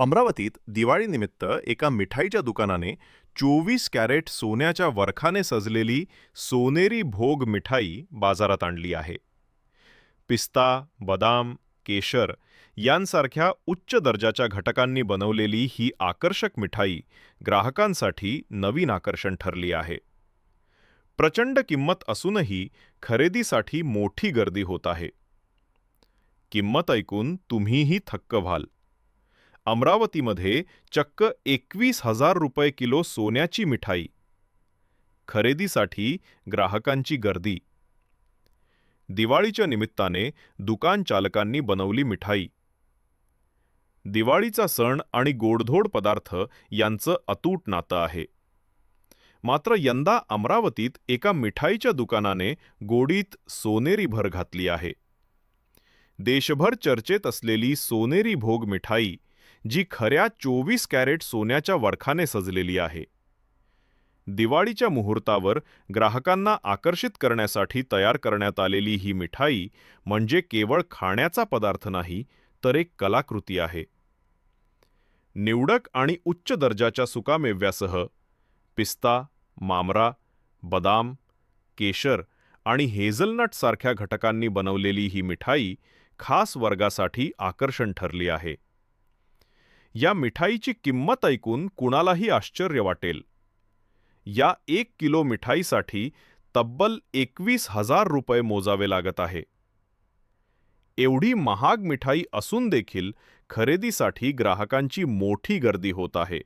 अमरावतीत दिवाळीनिमित्त एका मिठाईच्या दुकानाने चोवीस कॅरेट सोन्याच्या वरखाने सजलेली सोनेरी भोग मिठाई बाजारात आणली आहे. पिस्ता बदाम केशर यांसारख्या उच्च दर्जाच्या घटकांनी बनवलेली ही आकर्षक मिठाई ग्राहकांसाठी नवीन आकर्षण ठरली आहे. प्रचंड किंमत असूनही खरेदीसाठी मोठी गर्दी होत आहे. किंमत ऐकून तुम्हीही थक्क व्हाल. अमरावतीमध्ये चक्क एकवीस हजार रुपये किलो सोन्याची मिठाई. खरेदीसाठी ग्राहकांची गर्दी. दिवाळीच्या निमित्ताने दुकान चालकांनी बनवली मिठाई. दिवाळीचा सण आणि गोडधोड पदार्थ यांचं अतूट नातं आहे. मात्र यंदा अमरावतीत एका मिठाईच्या दुकानाने गोडीत सोनेरी भर घातली आहे. देशभर चर्चेत असलेली सोनेरी भोग मिठाई जी खऱ्या चोवीस कॅरेट सोन्याच्या वरखाने सजलेली आहे. दिवाळीच्या मुहूर्तावर ग्राहकांना आकर्षित करण्यासाठी तयार करण्यात आलेली ही मिठाई म्हणजे केवळ खाण्याचा पदार्थ नाही तर एक कलाकृती आहे. निवडक आणि उच्च दर्जाच्या सुकामेव्यासह पिस्ता मामरा बदाम केशर आणि हेझलनट सारख्या घटकांनी बनवलेली ही मिठाई खास वर्गासाठी आकर्षण ठरली आहे. या मिठाईची किंमत ऐकून कुणालाही आश्चर्य वाटेल. या एक किलो मिठाईसाठी तब्बल एकवीस हजार रुपये मोजावे लागत आहे. एवढी महाग मिठाई असून देखील खरेदीसाठी ग्राहकांची मोठी गर्दी होत आहे.